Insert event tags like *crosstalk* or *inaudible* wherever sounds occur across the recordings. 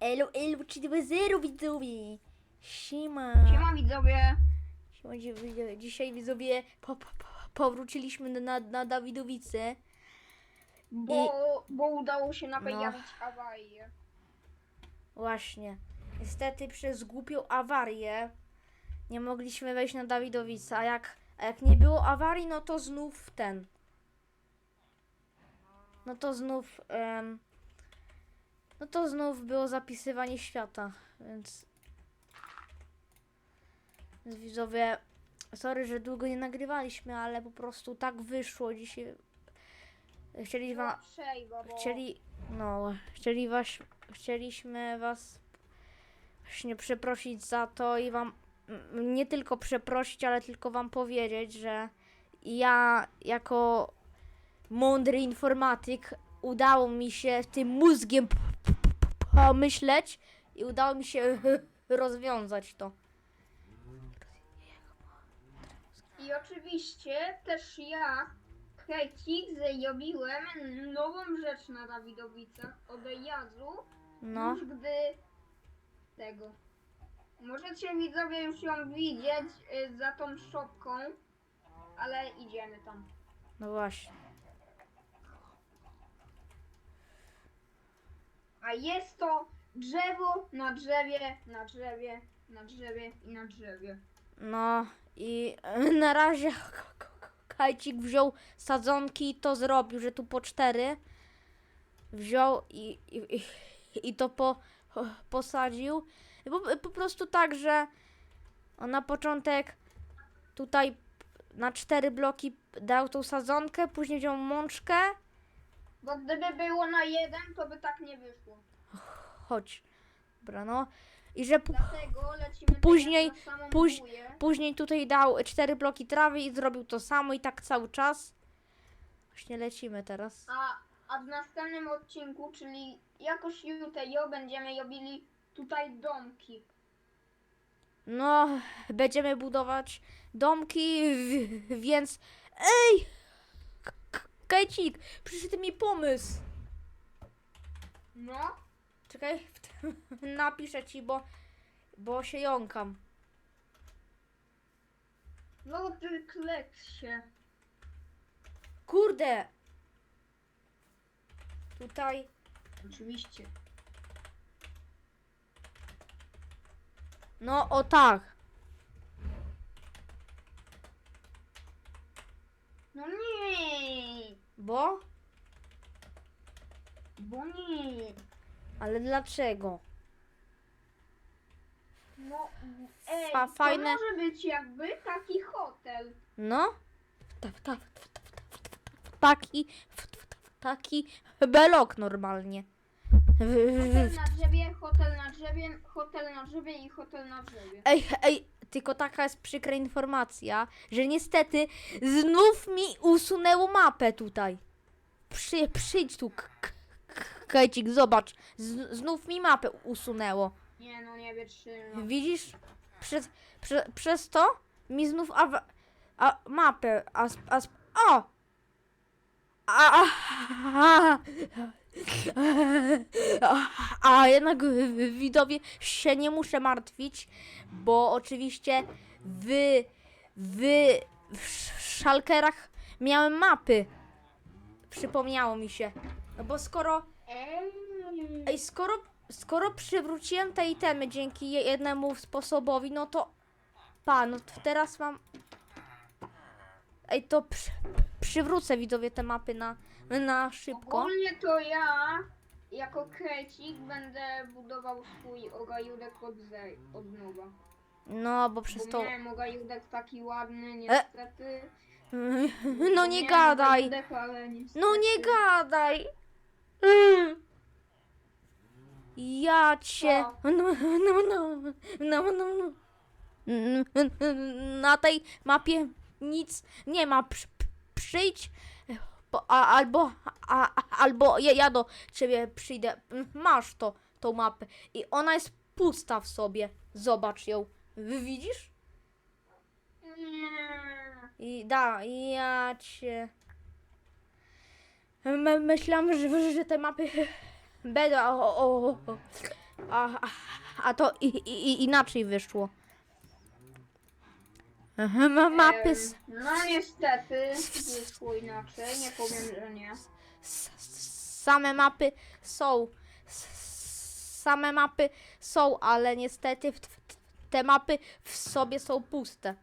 Elo, elo, 320 widzowie! Siema! Siema widzowie. Siema, widzowie. Dzisiaj widzowie po, po, po, powróciliśmy na, na Dawidowice. Bo, bo udało się No. napojawić awarię. Właśnie. Niestety przez głupią awarię nie mogliśmy wejść na Dawidowice, a jak, a jak nie było awarii, no to znów ten. No to znów. em, no to znów było zapisywanie świata, więc. Więc widzowie, sorry, że długo nie nagrywaliśmy, ale po prostu tak wyszło dzisiaj. Chcieli wam. Chcieli, no, chcieli was, chcieliśmy was właśnie przeprosić za to i wam nie tylko przeprosić, ale tylko wam powiedzieć, że ja jako mądry informatyk udało mi się tym mózgiem pomyśleć i udało mi się *laughs* rozwiązać to. I oczywiście też ja, Krecik, zrobiłem nową rzecz na Dawidowicach od Jazu, No, już gdy tego. Możecie widzowie już ją widzieć y, za tą szopką, ale idziemy tam. no właśnie. A jest to drzewo na drzewie, na drzewie, na drzewie i na drzewie. No i *laughs* na razie Kajcik wziął sadzonki i to zrobił, że tu po cztery wziął i, i, i, i to po, *laughs* posadził. Po, po prostu tak, że na początek tutaj na cztery bloki dał tą sadzonkę, później wziął mączkę, Bo gdyby było na jeden, to by tak nie wyszło. chodź, dobra no, i że pu- Dlatego lecimy Później- teraz na samą póź- buję. Później tutaj dał cztery bloki trawy i zrobił to samo i tak cały czas. Właśnie lecimy teraz. A, a w następnym odcinku, czyli jakoś jutro będziemy robili tutaj domki. No, będziemy budować domki, więc... Ej! Kajcik, przyszedł mi pomysł. No, Czekaj, *laughs* napiszę ci, bo, bo się jąkam. no ty kleksie. Kurde! Tutaj... Oczywiście. No, o tak. No nie, Bo? bo nie. Ale dlaczego? No, ej, Fa- fajne- to może być jakby taki hotel. No. Ta- ta- ta- ta- ta- ta- ta- Taki, taki belok normalnie. Hotel na drzewie, hotel na drzewie, hotel na drzewie i hotel na drzewie. Ej, ej, tylko taka jest przykra informacja, że niestety znów mi usunęło mapę tutaj. Przy, przyjdź tu, k- k- k- Kajcik, zobacz. Z, znów mi mapę usunęło. Nie no, nie wytrzymam. Widzisz? Przez, prze, przez to mi znów awa, a, mapę. A, sp- a, sp- o! A, a, a, a, jednak widowie się nie muszę martwić, bo oczywiście w, w, w szalkerach miałem mapy. Przypomniało mi się. No bo skoro Ej, skoro, skoro przywróciłem te itemy dzięki je- jednemu sposobowi, no to. Pa, no to teraz mam. Ej, to przy, przywrócę widzowie te mapy na, na szybko. Ogólnie to ja, jako krecik, będę budował swój ogajudek od, zej, od nowa. No, bo przez Bo to. miałem ogajudek taki ładny, niestety. *laughs* No nie Miałem gadaj! ogajudek, ale niestety. No nie gadaj! Mm. Ja cię. *laughs* No, no, no, no, no, no. Na tej mapie nic nie ma. Przy- Przyjdź. A- Albo, a, albo ja, ja do ciebie przyjdę. Masz to, tą mapę. I ona jest pusta w sobie. Zobacz ją. Wy Widzisz? I da, ja cię. My, myślałam, że, że te mapy będą. O, o, o, a, a, a to i, i, inaczej wyszło. Aha, Ma, mapy. s- No niestety, wyszło inaczej, nie powiem, że nie. s- s- Same mapy są. s- Same mapy są, ale niestety w- w- te mapy w sobie są puste.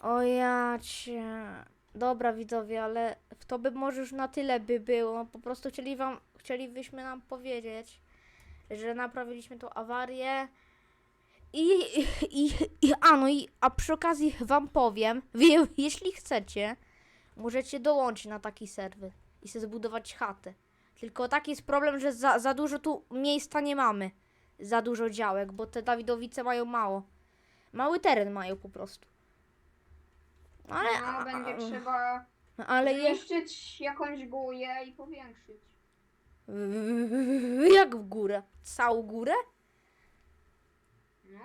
O ja cię. Dobra widzowie, ale to by może już na tyle by było. Po prostu chcieli wam, chcielibyśmy nam powiedzieć, że naprawiliśmy tą awarię. I, i, i a no i a przy okazji wam powiem, *laughs* wie, jeśli chcecie, możecie dołączyć na taki serwer i sobie zbudować chatę. Tylko taki jest problem, że za, za dużo tu miejsca nie mamy. Za dużo działek, bo te Dawidowice mają mało. Mały teren mają po prostu. Ale, No, będzie trzeba ale zniszczyć jakąś górę i powiększyć. jak w górę? Całą górę? No,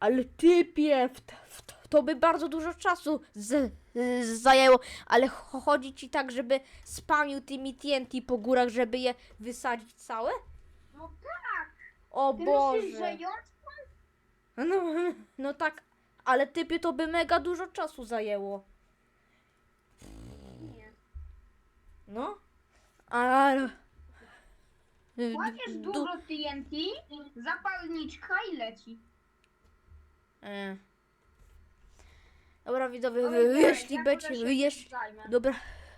Ale typie, w, w, to by bardzo dużo czasu z, z, zajęło. Ale cho- chodzi ci tak, żeby spamił tymi TNT po górach, żeby je wysadzić całe? no tak, O ty Boże. myślisz, że ją? No, *laughs* no tak, ale typie to by mega dużo czasu zajęło. Nie. No. Ale... Kładziesz Du- dużo TNT, zapalniczka i leci. E. Dobra widzowie, jeśli ja będzie, też się jeśli, zajmę. dobra,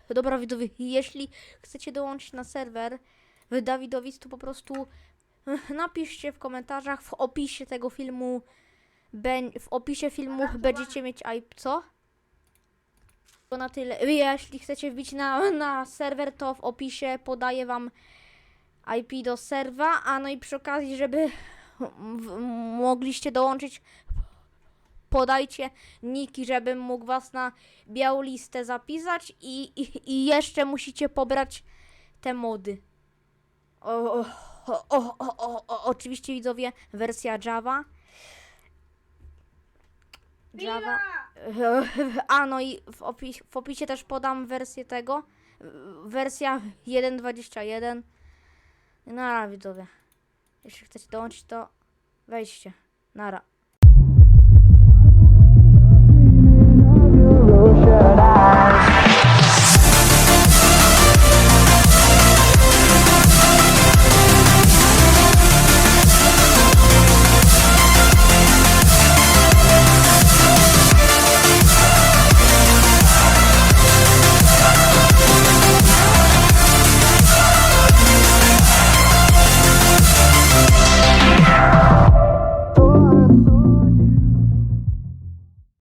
dobra widzowie, jeśli chcecie dołączyć na serwer w Dawidowic, to po prostu napiszcie w komentarzach, w opisie tego filmu, beń- w opisie filmu będziecie mieć IP, co? To na tyle. Jeśli chcecie wbić na, na serwer, to w opisie podaję wam IP do serwa, a no i przy okazji, żeby mogliście dołączyć, podajcie niki, żebym mógł was na białą listę zapisać i, i, i jeszcze musicie pobrać te mody. O, o, o, o, oczywiście widzowie, wersja Java. Java. A no i w, opis, w opisie też podam wersję tego. Wersja 1.21. Nara widzowie. Jeśli chcecie dołączyć to wejdźcie. Nara.